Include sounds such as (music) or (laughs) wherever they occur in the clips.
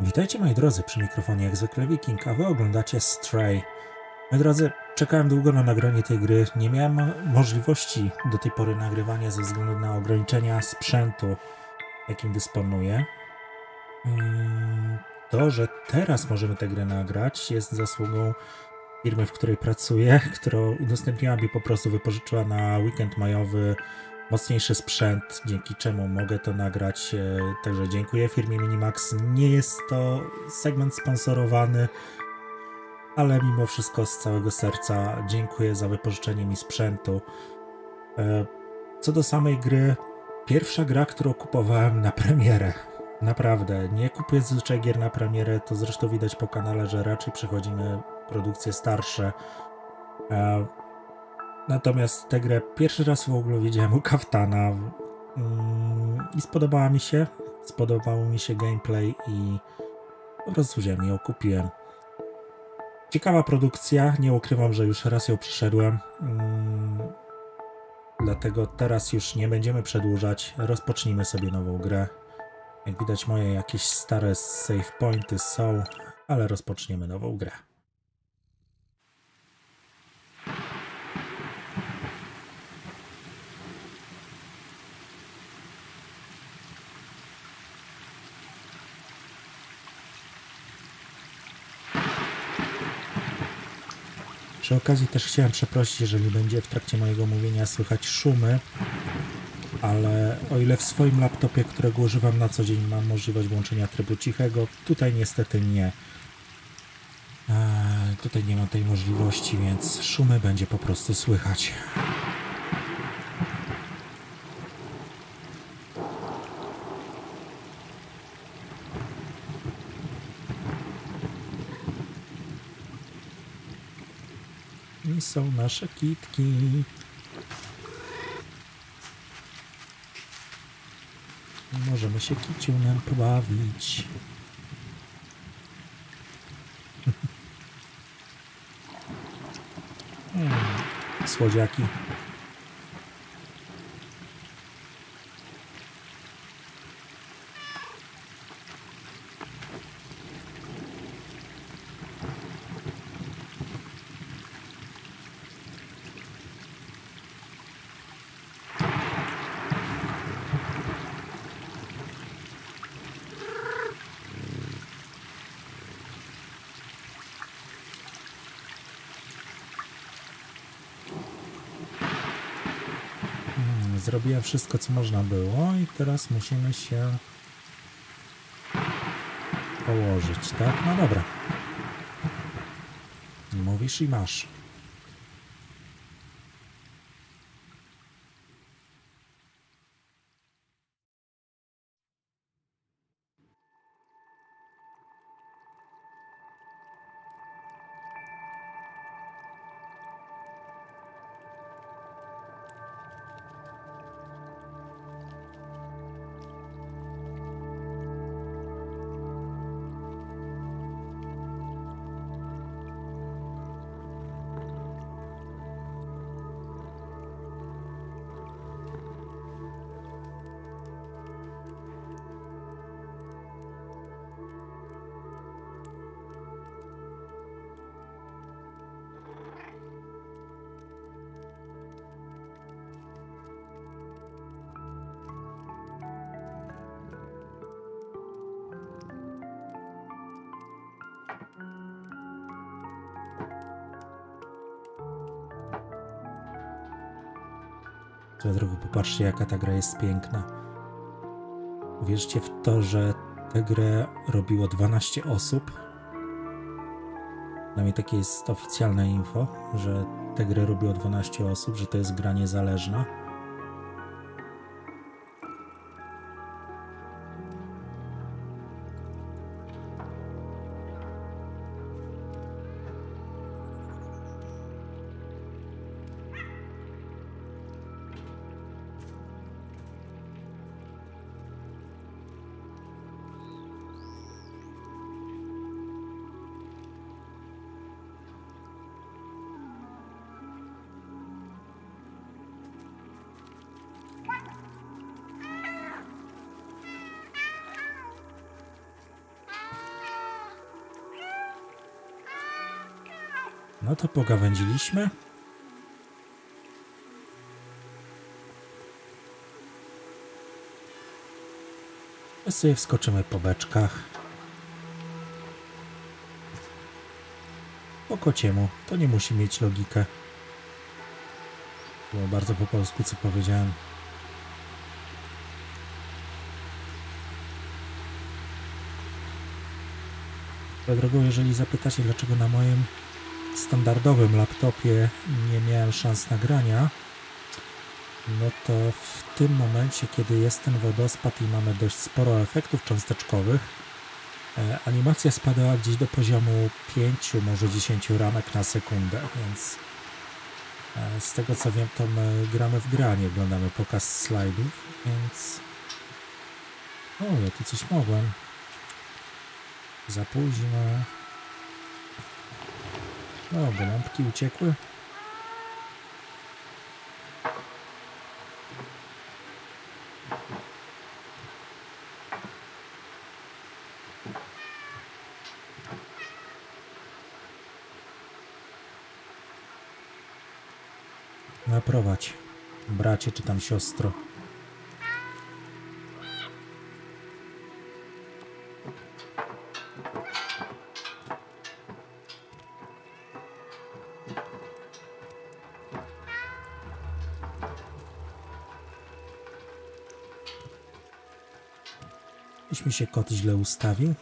Witajcie moi drodzy, przy mikrofonie jak zwykle Wiking, a wy oglądacie Stray. Moi drodzy, czekałem długo na nagranie tej gry, nie miałem mo- możliwości do tej pory nagrywania ze względu na ograniczenia sprzętu, jakim dysponuję. Mm, To, że teraz możemy tę grę nagrać jest zasługą firmy, w której pracuję, (laughs) która udostępniła mi po prostu, wypożyczyła na weekend majowy mocniejszy sprzęt, dzięki czemu mogę to nagrać. e, Także dziękuję firmie Minimax. Nie jest to segment sponsorowany, ale mimo wszystko z całego serca dziękuję za wypożyczenie mi sprzętu. E, Co do samej gry, pierwsza gra, którą kupowałem na premierę. Naprawdę, nie kupuję zazwyczaj gier na premierę, to zresztą widać po kanale, że raczej przechodzimy produkcje starsze. Natomiast tę grę pierwszy raz w ogóle widziałem u Kaftana mm, i spodobała mi się. Spodobał mi się gameplay i po prostu wziąłem i ją kupiłem. Ciekawa produkcja, nie ukrywam, że już raz ją przeszedłem. Mm, Dlatego teraz już nie będziemy przedłużać. Rozpocznijmy sobie nową grę. Jak widać, moje jakieś stare save pointy są, ale rozpoczniemy nową grę. Przy okazji też chciałem przeprosić, jeżeli będzie w trakcie mojego mówienia słychać szumy, ale o ile w swoim laptopie, którego używam na co dzień, mam możliwość włączenia trybu cichego, tutaj niestety nie. Eee, tutaj nie ma tej możliwości, więc szumy będzie po prostu słychać. Są nasze kitki. Możemy się kiciunem pobawić. (laughs) Hmm, Słodziaki. Zrobiłem wszystko, co można było i teraz musimy się położyć, tak? No dobra. Mówisz i masz. Drogą, popatrzcie, jaka ta gra jest piękna. Wierzcie w to, że tę grę robiło 12 osób. Dla mnie takie jest oficjalne info, że tę grę robiło 12 osób, że to jest gra niezależna. No to pogawędziliśmy. My sobie wskoczymy po beczkach. Po kociemu. To nie musi mieć logikę. Było bardzo po polsku, co powiedziałem. Swoją drogą, jeżeli zapytacie, dlaczego na moim standardowym laptopie nie miałem szans nagrania, no to w tym momencie, kiedy jest ten wodospad i mamy dość sporo efektów cząsteczkowych, e, animacja spadała gdzieś do poziomu 5, może 10 ramek na sekundę, więc e, z tego co wiem, to my gramy w granie, oglądamy pokaz slajdów, więc... O, ja tu coś mogłem. Za późno. O, bo lampki uciekły. Naprowadź, bracie czy tam siostro. Jeśli mi się kot źle ustawił.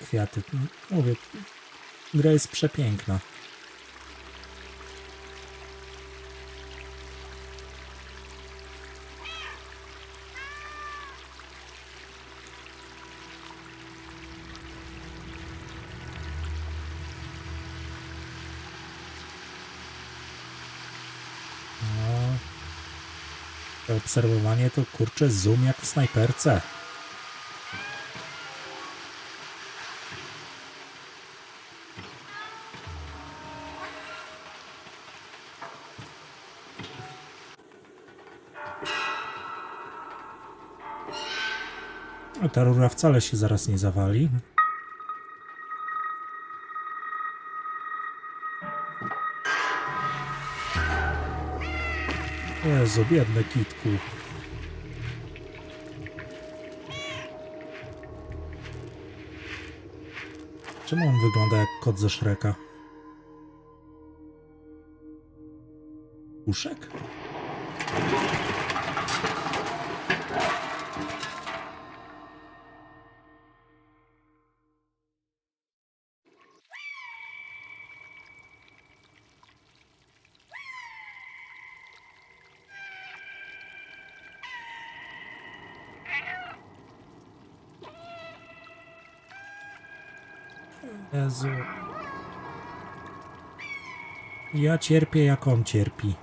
Kwiaty. Mówię, gra jest przepiękna. Obserwowanie to kurczę zoom jak w snajperce. Ta rura wcale się zaraz nie zawali. Jezu, biedny kitku. Czemu on wygląda jak kot ze Shreka? Uszek? Ja cierpię, jak on cierpi.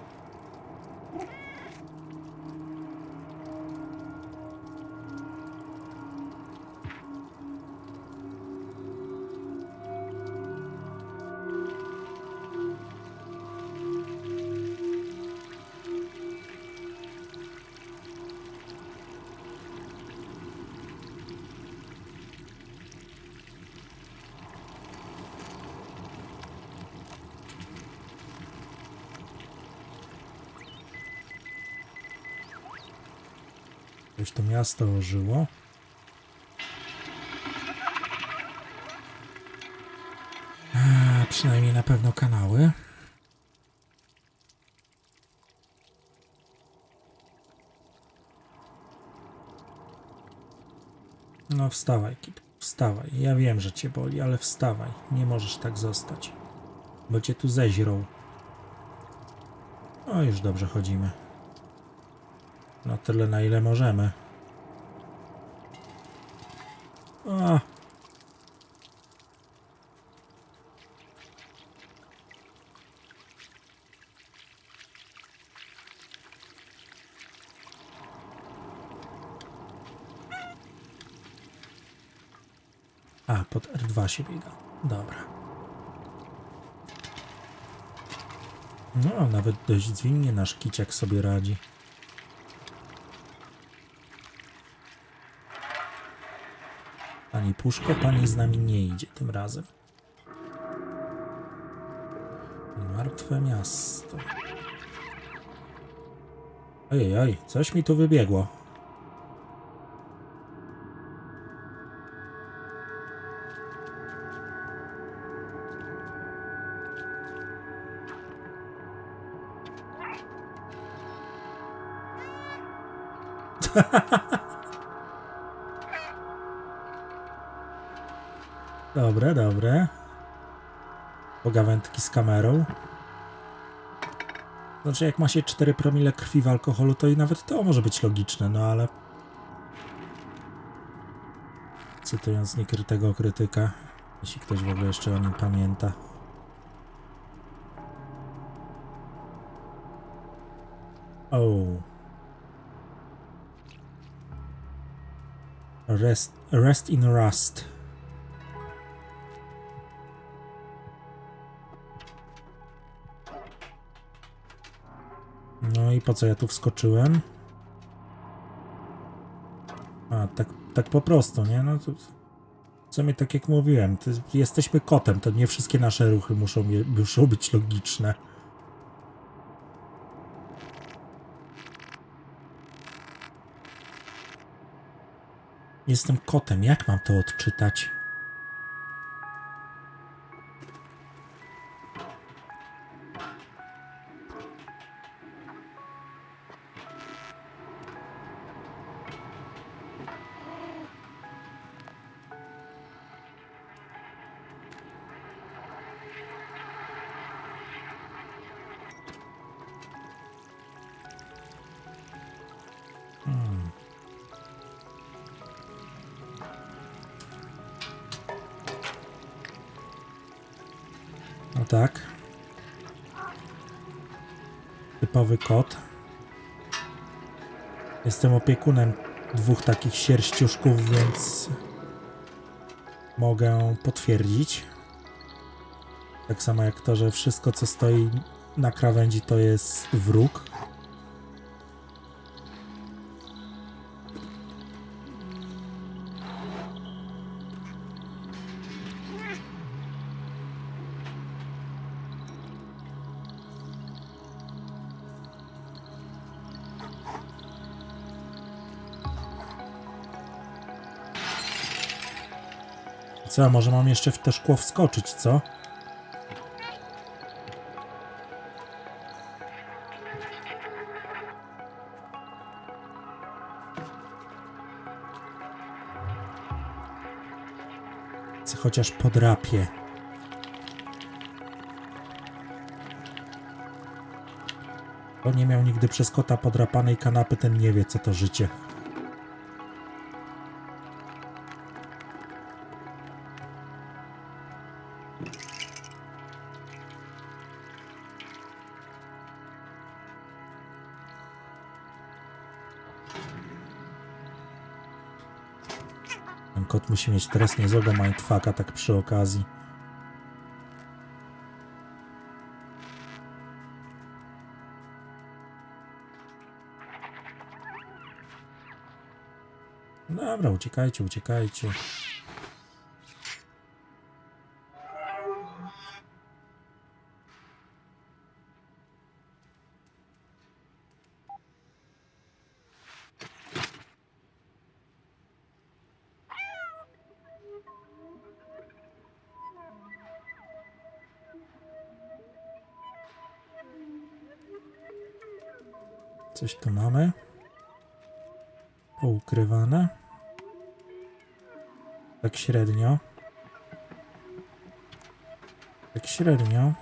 Miasto ożyło. A, przynajmniej na pewno kanały. No wstawaj, Kit, wstawaj. Ja wiem, że cię boli, ale wstawaj. Nie możesz tak zostać. Bo cię tu zeźrą. O, już dobrze chodzimy. Na tyle, na ile możemy. A. Pod R2 się biega. Dobra. No, nawet dość zwinnie nasz kiciak sobie radzi. Pani Puszko, pani z nami nie idzie tym razem. Martwe miasto. Ojej, oj, coś mi tu wybiegło. (laughs) Dobre, dobre. Pogawędki z kamerą. Znaczy, jak ma się 4 promile krwi w alkoholu, to i nawet to może być logiczne, no ale. Cytując niekrytego krytyka, jeśli ktoś w ogóle jeszcze o nim pamięta. Oh. Rest, rest in rust. No i po co ja tu wskoczyłem? A, tak, tak po prostu, nie? No to w sumie tak jak mówiłem, jesteśmy kotem, to nie wszystkie nasze ruchy muszą, muszą być logiczne. Jestem kotem, jak mam to odczytać? Tak. Typowy kot. Jestem opiekunem dwóch takich sierściuszków, więc mogę potwierdzić. Tak samo jak to, że wszystko co stoi na krawędzi to jest wróg. Co, może mam jeszcze w to szkło wskoczyć, co? Co chociaż podrapie. Kto nie miał nigdy przez kota podrapanej kanapy, ten nie wie, co to życie. Musi mieć teraz niezłego mindfucka tak przy okazji. Dobra, uciekajcie, uciekajcie. Coś tu mamy. Poukrywane. Tak średnio. Tak średnio.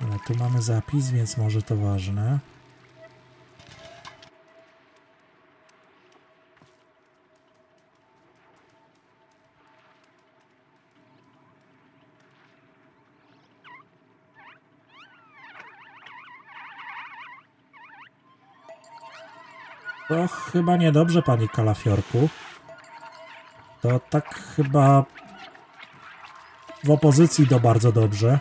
Ale tu mamy zapis, więc może to ważne. To chyba niedobrze, panie Kalafiorku. To tak chyba w opozycji do bardzo dobrze.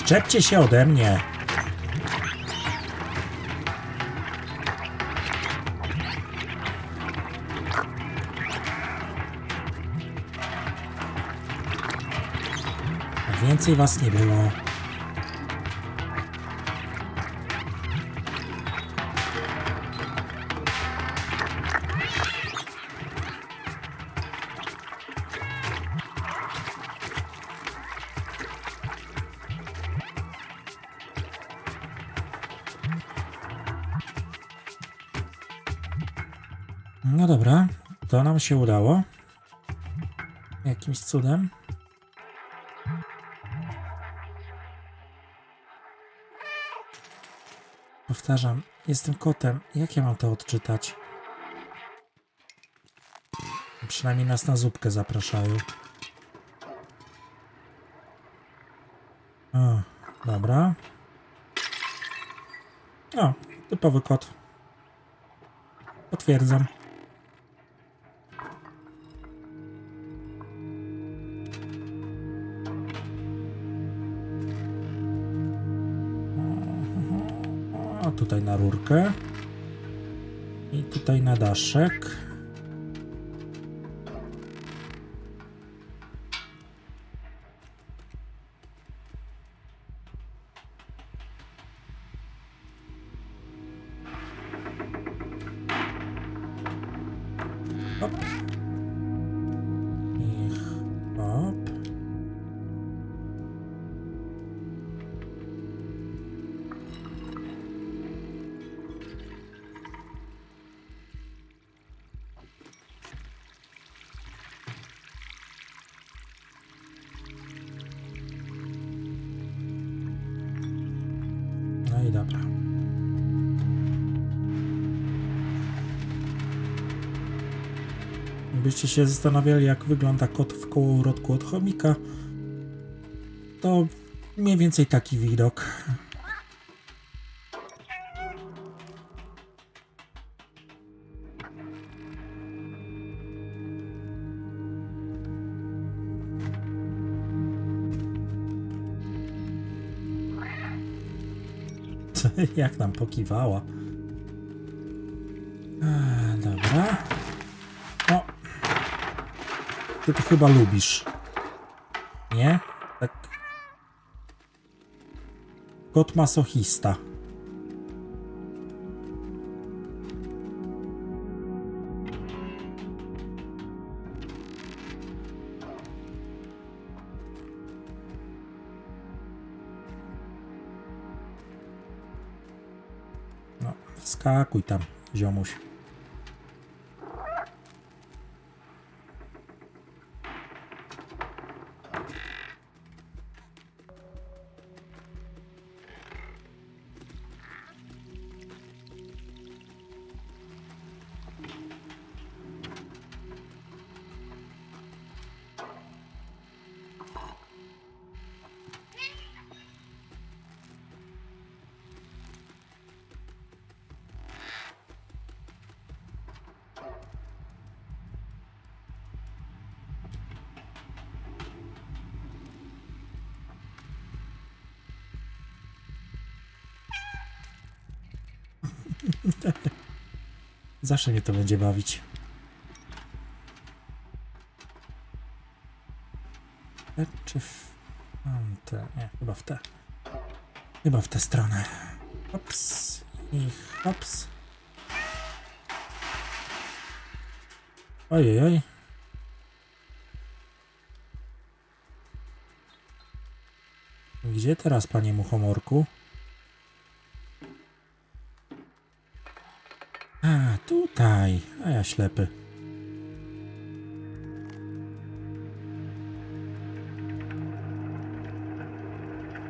Odczepcie się ode mnie. Więcej was nie było. No dobra, to nam się udało. Jakimś cudem. Powtarzam, jestem kotem. Jak ja mam to odczytać? Przynajmniej nas na zupkę zapraszają. O, dobra. O, typowy kot. Potwierdzam. Tutaj na rurkę. I tutaj na daszek. Gdybyście się zastanawiali, jak wygląda kot w kołowrotku od chomika, to mniej więcej taki widok. (laughs) Jak nam pokiwała. A, Ty to chyba lubisz. Nie? Tak. Kot masochista. No, skakuj tam, ziomuś. Zawsze mnie to będzie bawić. Te czy w te? Nie, chyba w te. Chyba w tę stronę. Hops i. Ojej, oj. Gdzie teraz, panie muchomorku? A ja ślepy.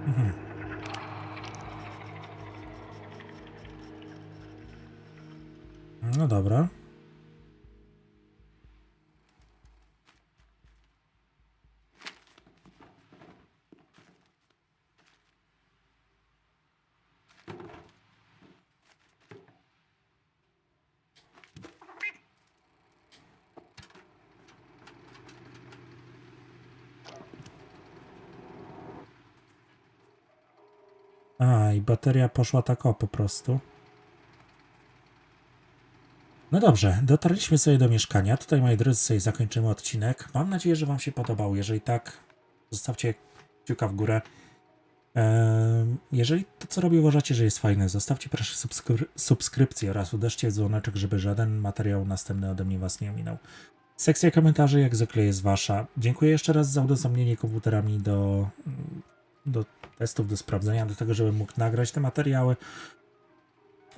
Mhm. No dobra. Bateria poszła tak o po prostu. No dobrze, dotarliśmy sobie do mieszkania. Tutaj, moi drodzy, sobie zakończymy odcinek. Mam nadzieję, że Wam się podobał. Jeżeli tak, zostawcie kciuka w górę. Jeżeli to, co robię, uważacie, że jest fajne, zostawcie proszę subskry- subskrypcję oraz uderzcie w dzwoneczek, żeby żaden materiał następny ode mnie Was nie ominął. Sekcja komentarzy, jak zwykle, jest Wasza. Dziękuję jeszcze raz za udostępnienie komputerami do, do testów, do sprawdzenia, do tego, żebym mógł nagrać te materiały.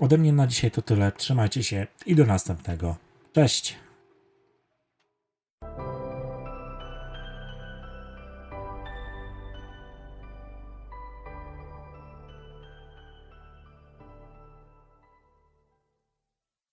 Ode mnie na dzisiaj to tyle. Trzymajcie się i do następnego. Cześć!